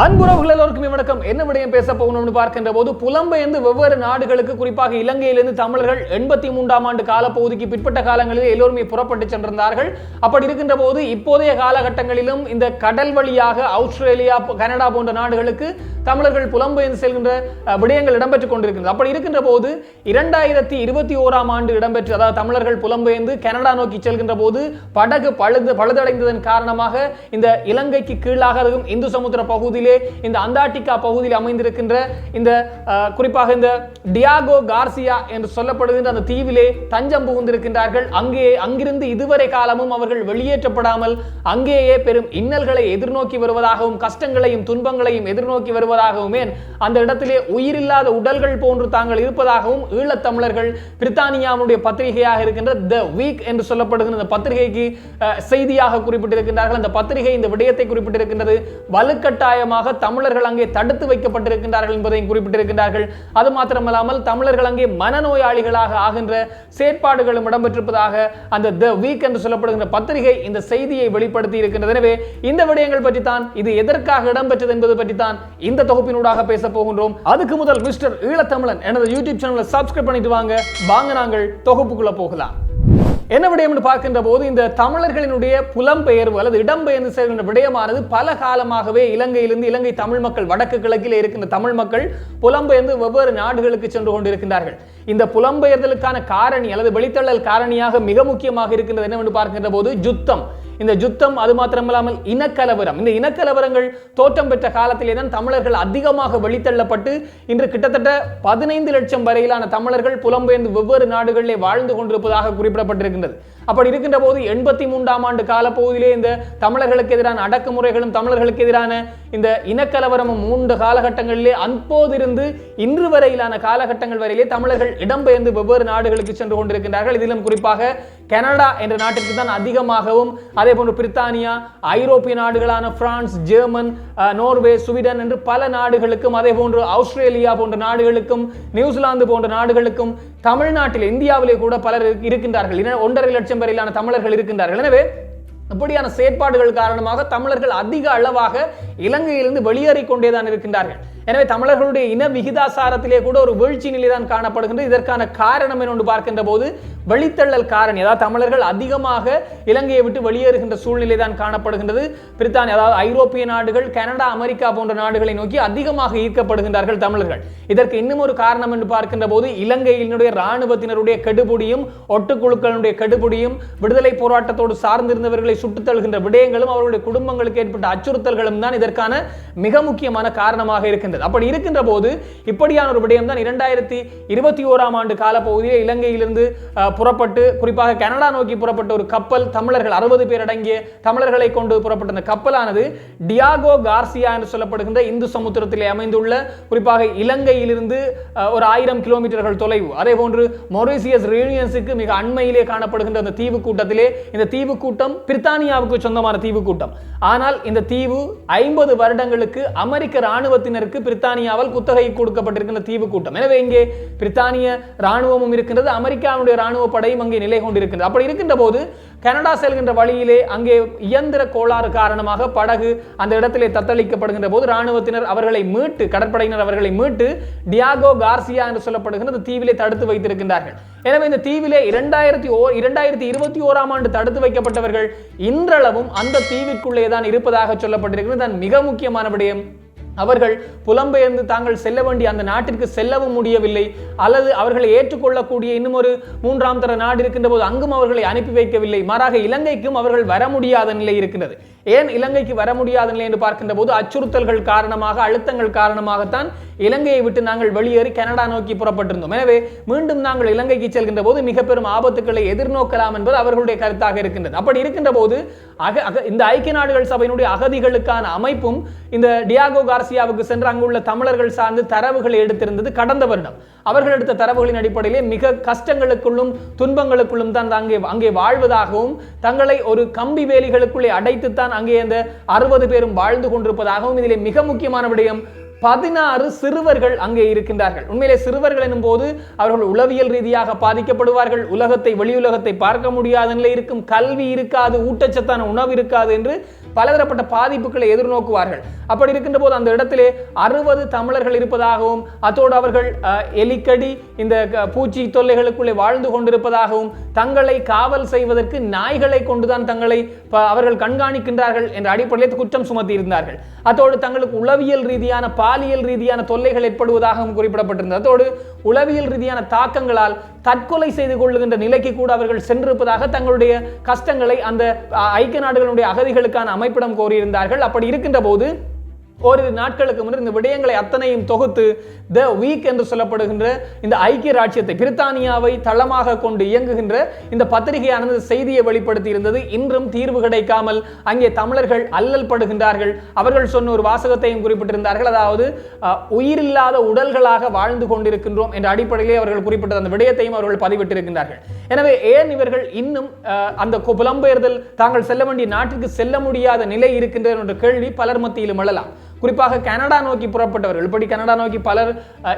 அன்புறவுகள் எல்லோருக்குமே வணக்கம். என்ன விடயம் பேச போகணும்னு பார்க்கின்ற போது புலம்பெயர்ந்து வெவ்வேறு நாடுகளுக்கு குறிப்பாக இலங்கையிலிருந்து தமிழர்கள் எண்பத்தி மூன்றாம் ஆண்டு காலப்பகுதிக்கு பிற்பட்ட காலங்களில் எல்லோருமே புறப்பட்டு சென்றிருந்தார்கள். அப்படி இருக்கின்ற போது இப்போதைய காலகட்டங்களிலும் இந்த கடல் வழியாக ஆஸ்திரேலியா கனடா போன்ற நாடுகளுக்கு தமிழர்கள் புலம்பெயர்ந்து செல்கின்ற விடயங்கள் இடம்பெற்றுக் கொண்டிருக்கிறது அப்படி இருக்கின்ற போது இரண்டாயிரத்தி இருபத்தி ஓராம் ஆண்டு இடம்பெற்று அதாவது தமிழர்கள் புலம்பெயர்ந்து கனடா நோக்கி செல்கின்ற போது படகு பழுது பழுதடைந்ததன் காரணமாக இந்த இலங்கைக்கு கீழாக இருக்கும் இந்து சமுத்திர பகுதியில் பகுதியிலே இந்த அந்தார்டிகா பகுதியில் அமைந்திருக்கின்ற இந்த குறிப்பாக இந்த டியாகோ கார்சியா என்று சொல்லப்படுகின்ற அந்த தீவிலே தஞ்சம் புகுந்திருக்கின்றார்கள். அங்கே அங்கிருந்து இதுவரை காலமும் அவர்கள் வெளியேற்றப்படாமல் அங்கேயே பெரும் இன்னல்களை எதிர்நோக்கி வருவதாகவும் கஷ்டங்களையும் துன்பங்களையும் எதிர்நோக்கி வருவதாகவுமே அந்த இடத்திலே உயிரில்லாத உடல்கள் போன்று தாங்கள் இருப்பதாகவும் ஈழத்தமிழர்கள் பிரித்தானியாவுடைய பத்திரிகையாக இருக்கின்ற த வீக் என்று சொல்லப்படுகின்ற அந்த பத்திரிகைக்கு செய்தியாக குறிப்பிட்டிருக்கின்றார்கள். அந்த பத்திரிகை இந்த விடயத்தை குறிப்பிட்டிருக்கின்றது. காரணமாக தமிழர்கள் அங்கே தடுத்து வைக்கப்பட்டிருக்கின்றார்கள் என்பதையும் குறிப்பிட்டிருக்கின்றார்கள். அது மாத்திரமல்லாமல் தமிழர்கள் அங்கே மனநோயாளிகளாக ஆகின்ற செயற்பாடுகளும் இடம்பெற்றிருப்பதாக அந்த த வீக் என்று சொல்லப்படுகின்ற பத்திரிகை இந்த செய்தியை வெளிப்படுத்தி இருக்கின்றது எனவே இந்த விடயங்கள் பற்றி தான் இது எதற்காக இடம்பெற்றது என்பது பற்றி தான் இந்த தொகுப்பினூடாக பேச போகின்றோம். அதுக்கு முதல் மிஸ்டர் ஈழத்தமிழன் எனது யூடியூப் சேனலை சப்ஸ்கிரைப் பண்ணிட்டு வாங்க. வாங்க நாங்கள் தொகுப்புக்குள்ள போகலாம். என்ன விடயம் என்று பார்க்கின்ற போது இந்த தமிழர்களினுடைய புலம்பெயர்வு அல்லது இடம்பெயர்ந்து செல்கின்ற விடயமானது பல காலமாகவே இலங்கையிலிருந்து இலங்கை தமிழ் மக்கள் வடக்கு கிழக்கில் இருக்கின்ற தமிழ் மக்கள் புலம்பெயர்ந்து வெவ்வேறு நாடுகளுக்கு சென்று கொண்டிருக்கின்றார்கள். இந்த புலம்பெயர்தலுக்கான காரணி அல்லது வெளித்தள்ளல் காரணியாக மிக முக்கியமாக இருக்கின்றது என்னவென்று பார்க்கின்ற போது யுத்தம் இந்த யுத்தம் அது மாத்திரமில்லாமல் இனக்கலவரம். இந்த இனக்கலவரங்கள் தோற்றம் பெற்ற காலத்திலே தான் தமிழர்கள் அதிகமாக வெளித்தள்ளப்பட்டு இன்று கிட்டத்தட்ட பதினைந்து லட்சம் வரையிலான தமிழர்கள் புலம்பெயர்ந்து வெவ்வேறு நாடுகளிலே வாழ்ந்து கொண்டிருப்பதாக குறிப்பிடப்பட்டிருக்கின்றது. அப்படி இருக்கின்ற போது எண்பத்தி மூன்றாம் ஆண்டு காலப்பகுதியிலே இந்த தமிழர்களுக்கு எதிரான அடக்குமுறைகளும் தமிழர்களுக்கு எதிரான இந்த இனக்கலவரமும் மூன்று காலகட்டங்களிலே அப்போதிருந்து இன்று வரையிலான காலகட்டங்கள் வரையிலே தமிழர்கள் இடம்பெயர்ந்து வெவ்வேறு நாடுகளுக்கு சென்று கொண்டிருக்கின்றார்கள். இதிலும் குறிப்பாக கனடா என்ற நாட்டிற்கு தான் அதிகமாகவும் அதே போன்று பிரித்தானியா ஐரோப்பிய நாடுகளான பிரான்ஸ் ஜெர்மன் நோர்வே சுவீடன் என்று பல நாடுகளுக்கும் அதே போன்று ஆஸ்திரேலியா போன்ற நாடுகளுக்கும் நியூசிலாந்து போன்ற நாடுகளுக்கும் தமிழ்நாட்டில் இந்தியாவிலே கூட பலர் இருக்கின்றார்கள். ஒன்றரை லட்சம் வரையிலான தமிழர்கள் இருக்கின்றார்கள். எனவே இப்படியான செயற்பாடுகள் காரணமாக தமிழர்கள் அதிக அளவாக இலங்கையிலிருந்து வெளியேறிக் கொண்டேதான் இருக்கின்றார்கள். எனவே தமிழர்களுடைய இன விகிதாசாரத்திலே கூட ஒரு வீழ்ச்சி நிலைதான் காணப்படுகின்றது. இதற்கான காரணம் என்று பார்க்கின்ற போது வழித்தள்ளல் காரணி அதாவது தமிழர்கள் அதிகமாக இலங்கையை விட்டு வெளியேறுகின்ற சூழ்நிலை தான் காணப்படுகின்றது. பிரித்தானியா அதாவது ஐரோப்பிய நாடுகள் கனடா அமெரிக்கா போன்ற நாடுகளை நோக்கி அதிகமாக ஈர்க்கப்படுகின்றார்கள் தமிழர்கள். இதற்கு இன்னும் ஒரு காரணம் என்று பார்க்கின்ற போது இலங்கையினுடைய இராணுவத்தினருடைய கெடுபுடியும் ஒட்டுக்குழுக்களுடைய கெடுபுடியும் விடுதலை போராட்டத்தோடு சார்ந்திருந்தவர்களை சுட்டுத்தழுகின்ற விடயங்களும் அவர்களுடைய குடும்பங்களுக்கு ஏற்பட்ட அச்சுறுத்தல்களும் தான் இதற்கான மிக முக்கியமான காரணமாக இருந்தது அப்படி இருக்கின்ற போது இப்படியான ஒரு விடயம் தான் இரண்டாயிரத்தி இருபத்தி ஓராம் ஆண்டு காலப்பகுதியில் இலங்கையிலிருந்து புறப்பட்டு குறிப்பாக கனடா நோக்கி புறப்பட்ட ஒரு கப்பல் தமிழர்கள் அறுபது பேர் அடங்கிய தமிழர்களை கொண்டு புறப்பட்ட அந்த கப்பலானது டியாகோ கார்சியா என்று சொல்லப்படுகின்ற இந்து சமுத்திரத்திலே அமைந்துள்ள குறிப்பாக இலங்கையிலிருந்து ஒரு ஆயிரம் கிலோமீட்டர்கள் தொலைவு. அதே போன்று மொரீசியஸ் ரீனியன்ஸுக்கு மிக அண்மையிலே காணப்படுகின்ற அந்த தீவு கூட்டத்திலே இந்த தீவு கூட்டம் பிரித்தானியாவுக்கு சொந்தமான தீவு கூட்டம். ஆனால் இந்த தீவு ஐம்பது வருடங்களுக்கு அமெரிக்க ராணுவத்தினருக்கு பிரித்தானியாவால் குத்தகை கொடுக்கப்பட்டிருக்கின்ற தீவு கூட்டம். எனவே இங்கே பிரித்தானிய ராணுவமும் இருக்கின்றது அமெரிக்காவுடைய ராணுவ படையும் அங்கே நிலை கொண்டிருக்கின்றது. அப்படி இருக்கின்ற போது கனடா செல்கின்ற வழியிலே அங்கே இயந்திர கோளாறு காரணமாக படகு அந்த இடத்திலே தத்தளிக்கப்படுகின்ற போது ராணுவத்தினர் அவர்களை மீட்டு கடற்படையினர் அவர்களை மீட்டு டியாகோ கார்சியா என்று சொல்லப்படுகின்ற அந்த தீவிலே தடுத்து வைத்திருக்கின்றார்கள். எனவே இந்த தீவிலே இரண்டாயிரத்தி ஓ இரண்டாயிரத்தி இருபத்தி ஓராம் ஆண்டு தடுத்து வைக்கப்பட்டவர்கள் இன்றளவும் அந்த தீவிற்குள்ளே தான் இருப்பதாக சொல்லப்பட்டிருக்கிறது தான் மிக முக்கியமான விடயம். அவர்கள் புலம்பெயர்ந்து தாங்கள் செல்ல வேண்டிய அந்த நாட்டிற்கு செல்லவும் முடியவில்லை. அல்லது அவர்களை ஏற்றுக்கொள்ளக்கூடிய இன்னும் ஒரு மூன்றாம் தர நாடு இருக்கின்ற போது அங்கும் அவர்களை அனுப்பி வைக்கவில்லை. மாறாக இலங்கைக்கும் அவர்கள் வர முடியாத நிலை இருக்கின்றது ஏன் இலங்கைக்கு வர முடியாத நிலை என்று பார்க்கின்ற போது அச்சுறுத்தல்கள் காரணமாக அழுத்தங்கள் காரணமாகத்தான் இலங்கையை விட்டு நாங்கள் வெளியேறி கனடா நோக்கி புறப்பட்டிருந்தோம். எனவே மீண்டும் நாங்கள் இலங்கைக்கு செல்கின்ற போது மிக பெரும் ஆபத்துக்களை எதிர்நோக்கலாம் என்பது அவர்களுடைய கருத்தாக இருக்கின்றது. அப்படி இருக்கின்ற போது அக இந்த ஐக்கிய நாடுகள் சபையினுடைய அகதிகளுக்கான அமைப்பும் இந்த டியாகோ கார்சியாவுக்கு சென்று அங்குள்ள தமிழர்கள் சார்ந்து தரவுகளை எடுத்திருந்தது கடந்த வருடம். அவர்கள் எடுத்த தரவுகளின் அடிப்படையிலே மிக கஷ்டங்களுக்குள்ளும் துன்பங்களுக்குள்ளும் தான் அங்கே அங்கே வாழ்வதாகவும் தங்களை ஒரு கம்பி வேலிகளுக்குள்ளே அடைத்துத்தான் அங்கே அந்த அறுபது பேரும் வாழ்ந்து கொண்டிருப்பதாகவும் இதிலே மிக முக்கியமான விடயம் பதினாறு சிறுவர்கள் அங்கே இருக்கின்றார்கள். உண்மையிலே சிறுவர்கள் எனும் போது அவர்கள் உளவியல் ரீதியாக பாதிக்கப்படுவார்கள். உலகத்தை வெளியுலகத்தை பார்க்க முடியாத நிலை இருக்கும். கல்வி இருக்காது ஊட்டச்சத்தான உணவு இருக்காது என்று பலதரப்பட்ட பாதிப்புகளை எதிர்நோக்குவார்கள். அப்படி இருக்கின்ற போது அந்த இடத்திலே அறுபது தமிழர்கள் இருப்பதாகவும் அத்தோடு அவர்கள் எலிக்கடி இந்த பூச்சி தொல்லைகளுக்குள்ளே வாழ்ந்து கொண்டிருப்பதாகவும் தங்களை காவல் செய்வதற்கு நாய்களை கொண்டுதான் தங்களை அவர்கள் கண்காணிக்கின்றார்கள் என்ற அடிப்படையில் குற்றம் சுமத்தி இருந்தார்கள் அத்தோடு தங்களுக்கு உளவியல் ரீதியான பாலியல் ரீதியான தொல்லைகள் ஏற்படுவதாகவும் குறிப்பிடப்பட்டிருந்தது. அத்தோடு உளவியல் ரீதியான தாக்கங்களால் தற்கொலை செய்து கொள்ளுகின்ற நிலைக்கு கூட அவர்கள் சென்றிருப்பதாக தங்களுடைய கஷ்டங்களை அந்த ஐக்கிய நாடுகளுடைய அகதிகளுக்கான அமைப்பிடம் கோரியிருந்தார்கள். அப்படி இருக்கின்ற போது ஓரிரு நாட்களுக்கு முன்னர் இந்த விடயங்களை அத்தனையும் தொகுத்து த வீக் என்று சொல்லப்படுகின்ற இந்த ஐக்கிய ராஜ்யத்தை பிரித்தானியாவை தளமாக கொண்டு இயங்குகின்ற இந்த பத்திரிகையானது செய்தியை வெளிப்படுத்தி இருந்தது இன்றும் தீர்வு கிடைக்காமல் அங்கே தமிழர்கள் அல்லல் படுகின்றார்கள். அவர்கள் சொன்ன ஒரு வாசகத்தையும் குறிப்பிட்டிருந்தார்கள். அதாவது அஹ், உயிரில்லாத உடல்களாக வாழ்ந்து கொண்டிருக்கின்றோம் என்ற அடிப்படையிலே அவர்கள் குறிப்பிட்ட அந்த விடயத்தையும் அவர்கள் பதிவிட்டிருக்கின்றார்கள். எனவே ஏன் இவர்கள் இன்னும் அஹ், அந்த புலம்பெயர்தல் தாங்கள் செல்ல வேண்டிய நாட்டிற்கு செல்ல முடியாத நிலை இருக்கின்றது என்ற கேள்வி பலர் மத்தியிலும் எழலாம். குறிப்பாக கனடா நோக்கி புறப்பட்டவர்கள் இப்படி கனடா நோக்கி பலர்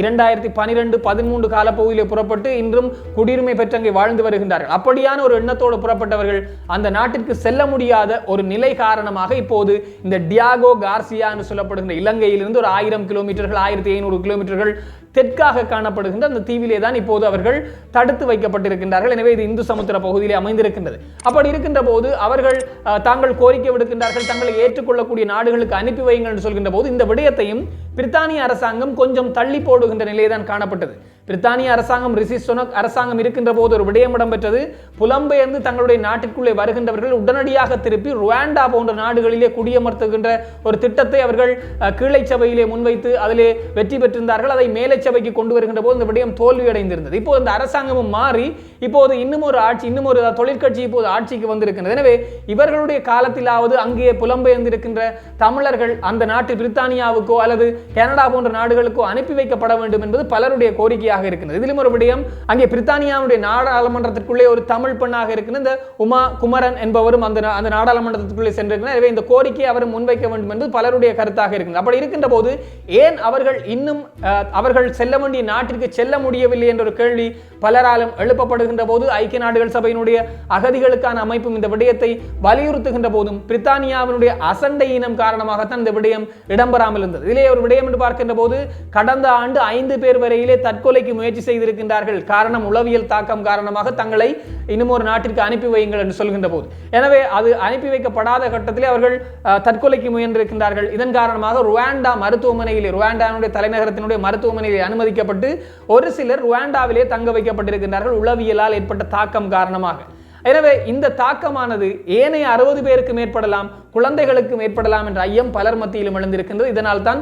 இரண்டாயிரத்தி பனிரெண்டு பதிமூன்று காலப்பகுதியிலே புறப்பட்டு இன்றும் குடியுரிமை பெற்றங்கை வாழ்ந்து வருகின்றார்கள். அப்படியான ஒரு எண்ணத்தோடு புறப்பட்டவர்கள் அந்த நாட்டிற்கு செல்ல முடியாத ஒரு நிலை காரணமாக இப்போது இந்த டியாகோ கார்சியா என்று சொல்லப்படுகின்ற இலங்கையிலிருந்து ஒரு ஆயிரம் கிலோமீட்டர்கள் ஆயிரத்தி ஐநூறு கிலோமீட்டர்கள் தெற்காக காணப்படுகின்ற அந்த தீவிலே தான் இப்போது அவர்கள் தடுத்து வைக்கப்பட்டிருக்கின்றார்கள். எனவே இது இந்து சமுத்திர பகுதியிலே அமைந்திருக்கின்றது. அப்படி இருக்கின்ற போது அவர்கள் அஹ், தாங்கள் கோரிக்கை விடுக்கின்றார்கள் தங்களை ஏற்றுக்கொள்ளக்கூடிய நாடுகளுக்கு அனுப்பி வையுங்கள் என்று சொல்கின்ற போது இந்த விடயத்தையும் பிரித்தானிய அரசாங்கம் கொஞ்சம் தள்ளி போடுகின்ற நிலையை தான் காணப்பட்டது. பிரித்தானிய அரசாங்கம் ரிஷி சுனக் அரசாங்கம் இருக்கின்ற போது ஒரு விடயம் இடம்பெற்றது. புலம்பெயர்ந்து தங்களுடைய நாட்டிற்குள்ளே வருகின்றவர்கள் உடனடியாக திருப்பி ருவாண்டா போன்ற நாடுகளிலே குடியமர்த்துகின்ற ஒரு திட்டத்தை அவர்கள் அஹ், கீழை சபையிலே முன்வைத்து அதிலே வெற்றி பெற்றிருந்தார்கள். அதை மேலை சபைக்கு கொண்டு வருகின்ற போது இந்த விடயம் தோல்வியடைந்திருந்தது. இப்போது இந்த அரசாங்கமும் மாறி இப்போது இன்னும் ஒரு ஆட்சி இன்னும் ஒரு தொழிற்கட்சி இப்போது ஆட்சிக்கு வந்திருக்கின்றது. எனவே இவர்களுடைய காலத்திலாவது அங்கே புலம்பெயர்ந்திருக்கின்ற தமிழர்கள் அந்த நாட்டு பிரித்தானியாவுக்கோ அல்லது கனடா போன்ற நாடுகளுக்கோ அனுப்பி வைக்கப்பட வேண்டும் என்பது பலருடைய கோரிக்கையாக இருக்கின்றது. இதிலும் ஒரு விடயம் அங்கே பிரித்தானியாவுடைய நாடாளுமன்றத்திற்குள்ளே ஒரு தமிழ் பெண்ணாக இருக்கிற இந்த உமா குமரன் என்பவரும் அந்த அந்த நாடாளுமன்றத்திற்குள்ளே சென்றிருக்கிறார் எனவே இந்த கோரிக்கையை அவர் முன்வைக்க வேண்டும் என்று பலருடைய கருத்தாக இருக்கிறது அப்படி இருக்கின்ற போது ஏன் அவர்கள் இன்னும் அவர்கள் செல்ல வேண்டிய நாட்டிற்கு செல்ல முடியவில்லை என்ற ஒரு கேள்வி பலராலும் எழுப்பப்படுகின்ற போது ஐக்கிய நாடுகள் சபையினுடைய அகதிகளுக்கான அமைப்பும் இந்த விடயத்தை வலியுறுத்துகின்ற போதும் பிரித்தானியாவினுடைய அசண்டை இனம் காரணமாகத்தான் இந்த விடயம் இடம்பெறாமல் இருந்தது. இதிலே ஒரு விடயம் என்று பார்க்கின்ற போது கடந்த ஆண்டு ஐந்து பேர் வரையிலே தற்கொலை தற்கொலைக்கு முயற்சி செய்திருக்கின்றார்கள். காரணம் உளவியல் தாக்கம் காரணமாக தங்களை இன்னும் ஒரு நாட்டிற்கு அனுப்பி வையுங்கள் என்று சொல்கின்ற போது. எனவே அது அனுப்பி வைக்கப்படாத கட்டத்திலே அவர்கள் தற்கொலைக்கு முயன்றிருக்கின்றார்கள். இதன் காரணமாக ருவாண்டா மருத்துவமனையிலே ருவாண்டாவினுடைய தலைநகரத்தினுடைய மருத்துவமனையிலே அனுமதிக்கப்பட்டு ஒரு சிலர் ருவாண்டாவிலே தங்க வைக்கப்பட்டிருக்கின்றார்கள் உளவியலால் ஏற்பட்ட தாக்கம் காரணமாக. எனவே இந்த தாக்கமானது ஏனைய அறுபது பேருக்கும் ஏற்படலாம் குழந்தைகளுக்கும் ஏற்படலாம் என்ற ஐயம் பலர் மத்தியிலும் எழுந்திருக்கின்றது. இதனால் தான்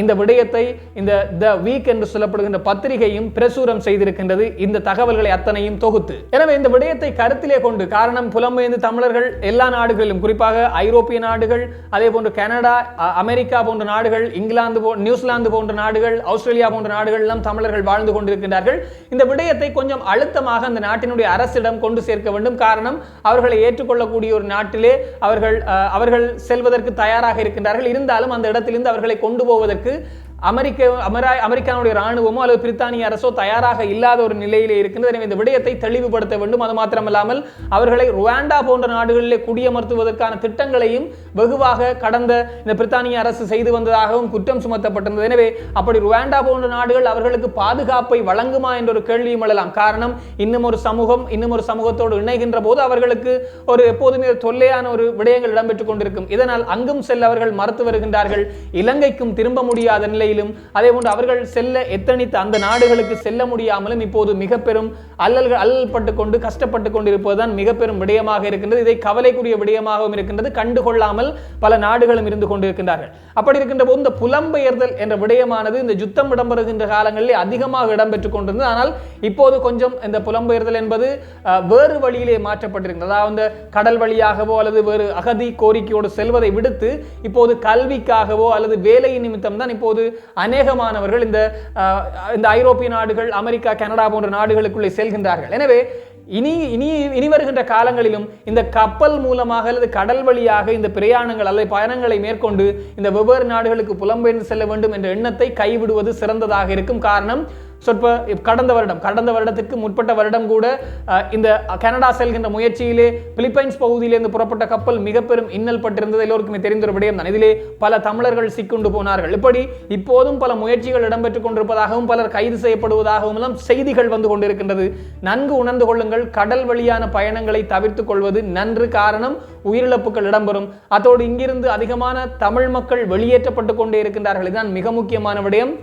இந்த விடயத்தை இந்த த வீக் என்று சொல்லப்படுகின்ற பத்திரிகையும் பிரசுரம் செய்திருக்கின்றது. இந்த தகவல்களை அத்தனையும் தொகுத்து. எனவே இந்த விடயத்தை கருத்திலே கொண்டு காரணம் புலம்பெயர்ந்து தமிழர்கள் எல்லா நாடுகளிலும் குறிப்பாக ஐரோப்பிய நாடுகள் அதே போன்று கனடா அமெரிக்கா போன்ற நாடுகள் இங்கிலாந்து நியூசிலாந்து போன்ற நாடுகள் ஆஸ்திரேலியா போன்ற நாடுகள் எல்லாம் தமிழர்கள் வாழ்ந்து கொண்டிருக்கின்றார்கள். இந்த விடயத்தை கொஞ்சம் அழுத்தமாக அந்த நாட்டினுடைய அரசிடம் கொண்டு சேர்க்க வேண்டும். காரணம் அவர்களை ஏற்றுக்கொள்ளக்கூடிய ஒரு நாட்டிலே அவர்கள் அஹ், அவர்கள் செல்வதற்கு தயாராக இருக்கின்றார்கள். இருந்தாலும் அந்த இடத்திலிருந்து அவர்களை கொண்டு போவதற்கு அமெரிக்க அமெரா அமெரிக்காவுடைய ராணுவமோ அல்லது பிரித்தானிய அரசோ தயாராக இல்லாத ஒரு நிலையிலே இருக்கின்றது. எனவே இந்த விடயத்தை தெளிவுபடுத்த வேண்டும். அது மாத்திரமல்லாமல் அவர்களை ருவாண்டா போன்ற நாடுகளிலே குடியமர்த்துவதற்கான திட்டங்களையும் வெகுவாக கடந்த இந்த பிரித்தானிய அரசு செய்து வந்ததாகவும் குற்றம் சுமத்தப்பட்டிருந்தது. எனவே அப்படி ருவாண்டா போன்ற நாடுகள் அவர்களுக்கு பாதுகாப்பை வழங்குமா என்ற ஒரு கேள்வியும் எழலாம். காரணம் இன்னும் ஒரு சமூகம் இன்னும் ஒரு சமூகத்தோடு இணைகின்ற போது அவர்களுக்கு ஒரு எப்போதுமே தொல்லையான ஒரு விடயங்கள் இடம்பெற்றுக் கொண்டிருக்கும். இதனால் அங்கும் செல்ல அவர்கள் மறுத்து வருகின்றார்கள். இலங்கைக்கும் திரும்ப முடியாத நிலையிலும் அதே போன்று அவர்கள் செல்ல எத்தனித்த அந்த நாடுகளுக்கு செல்ல முடியாமலும் இப்போது மிக பெரும் அல்லல்கள் அல்லல்பட்டு கொண்டு கஷ்டப்பட்டு கொண்டிருப்பதுதான் மிக பெரும் விடயமாக இருக்கின்றது. இதை கவலைக்குரிய விடயமாகவும் இருக்கின்றது. கண்டுகொள்ளாமல் பல நாடுகளும் இருந்து கொண்டிருக்கின்றார்கள். அப்படி இருக்கின்ற போது இந்த புலம்பெயர்தல் என்ற விடயமானது இந்த யுத்தம் இடம்பெறுகின்ற காலங்களில் அதிகமாக இடம்பெற்றுக் கொண்டிருந்தது. ஆனால் இப்போது கொஞ்சம் இந்த புலம்பெயர்தல் என்பது வேறு வழியிலே மாற்றப்பட்டிருக்கின்றது அதாவது கடல் வழியாகவோ அல்லது வேறு அகதி கோரிக்கையோடு செல்வதை விடுத்து இப்போது கல்விக்காகவோ அல்லது வேலை நிமித்தம் தான் இப்போது அநேகமானவர்கள் இந்த இந்த ஐரோப்பிய நாடுகள் அமெரிக்கா கனடா போன்ற நாடுகளுக்குள்ளே செல்கின்றார்கள். எனவே இனி இனி இனி வருகின்ற காலங்களிலும் இந்த கப்பல் மூலமாக அல்லது கடல் வழியாக இந்த பிரயாணங்கள் அல்லது பயணங்களை மேற்கொண்டு இந்த வெவ்வேறு நாடுகளுக்கு புலம்பெயர்ந்து செல்ல வேண்டும் என்ற எண்ணத்தை கைவிடுவது சிறந்ததாக இருக்கும் காரணம் சொற்ப கடந்த வருடம் கடந்த வருடத்துக்கு முற்பட்ட வருடம் கூட இந்த கனடா செல்கின்ற முயற்சியிலே பிலிப்பைன்ஸ் பகுதியிலிருந்து புறப்பட்ட கப்பல் மிக பெரும் இன்னல் பட்டிருந்தது. எல்லோருக்குமே தெரிந்த விடயம் தான். இதிலே பல தமிழர்கள் சிக்குண்டு போனார்கள். இப்படி இப்போதும் பல முயற்சிகள் இடம்பெற்றுக் கொண்டிருப்பதாகவும் பலர் கைது செய்யப்படுவதாகவும் எல்லாம் செய்திகள் வந்து கொண்டிருக்கின்றது. நன்கு உணர்ந்து கொள்ளுங்கள். கடல் வழியான பயணங்களை தவிர்த்துக் கொள்வது நன்று காரணம். உயிரிழப்புகள் இடம்பெறும். அதோடு இங்கிருந்து அதிகமான தமிழ் மக்கள் வெளியேற்றப்பட்டு கொண்டே இருக்கின்றார்கள். இதுதான் மிக முக்கியமான விடயம்.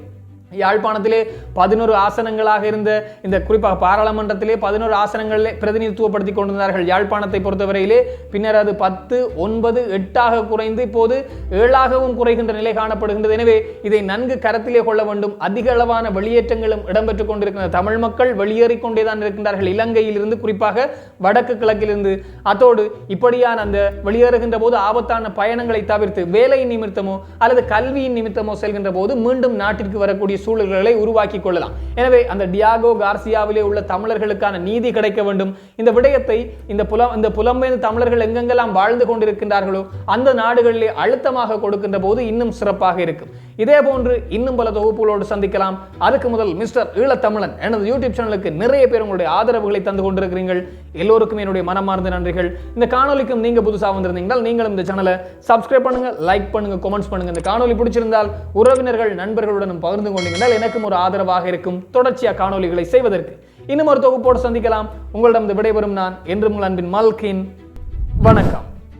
யாழ்ப்பாணத்திலே பதினோரு ஆசனங்களாக இருந்த இந்த குறிப்பாக பாராளுமன்றத்திலே பதினோரு ஆசனங்களிலே பிரதிநிதித்துவப்படுத்தி கொண்டிருந்தார்கள் யாழ்ப்பாணத்தை பொறுத்தவரையிலே பின்னர் அது பத்து ஒன்பது எட்டாக குறைந்து இப்போது ஏழாகவும் குறைகின்ற நிலை காணப்படுகின்றது எனவே இதை நன்கு கரத்திலே கொள்ள வேண்டும் அதிக அளவான வெளியேற்றங்களும் இடம்பெற்றுக் கொண்டிருக்கின்ற தமிழ் மக்கள் வெளியேறிக் தான் இருக்கின்றார்கள் இலங்கையிலிருந்து குறிப்பாக வடக்கு கிழக்கிலிருந்து அத்தோடு இப்படியான அந்த வெளியேறுகின்ற போது ஆபத்தான பயணங்களை தவிர்த்து வேலையின் நிமித்தமோ அல்லது கல்வியின் நிமித்தமோ செல்கின்ற போது மீண்டும் நாட்டிற்கு வரக்கூடிய சூழல்களை உருவாக்கி கொள்ளலாம். எனவே அந்த டியாகோ கார்சியாவிலே உள்ள தமிழர்களுக்கான நீதி கிடைக்க வேண்டும். இந்த விடயத்தை இந்த புலம் இந்த புலம்பெயர்ந்த தமிழர்கள் எங்கெங்கெல்லாம் வாழ்ந்து கொண்டிருக்கின்றார்களோ அந்த நாடுகளிலே அழுத்தமாக கொடுக்கின்ற போது இன்னும் சிறப்பாக இருக்கும். இதே போன்று இன்னும் பல தொகுப்புகளோடு சந்திக்கலாம். அதுக்கு முதல் மிஸ்டர் ஈழத்தமிழன் எனது யூடியூப் சேனலுக்கு நிறைய பேர் உங்களுடைய ஆதரவுகளை தந்து கொண்டிருக்கிறீர்கள். எல்லோருக்கும் என்னுடைய மனமார்ந்த நன்றிகள். இந்த காணொலிக்கும் நீங்க புதுசாக வந்திருந்தீங்கன்னா நீங்களும் இந்த சேனலை சப்ஸ்கிரைப் பண்ணுங்க லைக் பண்ணுங்க கமெண்ட்ஸ் பண்ணுங்க. இந்த காணொலி பிடிச்சிருந்தால் உறவினர்கள் நண்பர்களுடனும் பகிர்ந்து கொண்டீங்கன்னா எனக்கும் ஒரு ஆதரவாக இருக்கும். தொடர்ச்சியாக காணொலிகளை செய்வதற்கு இன்னும் ஒரு தொகுப்போடு சந்திக்கலாம். உங்களிடம் விடைபெறும் நான் என்றும் உங்கள் அன்பின் மல்கின். வணக்கம்.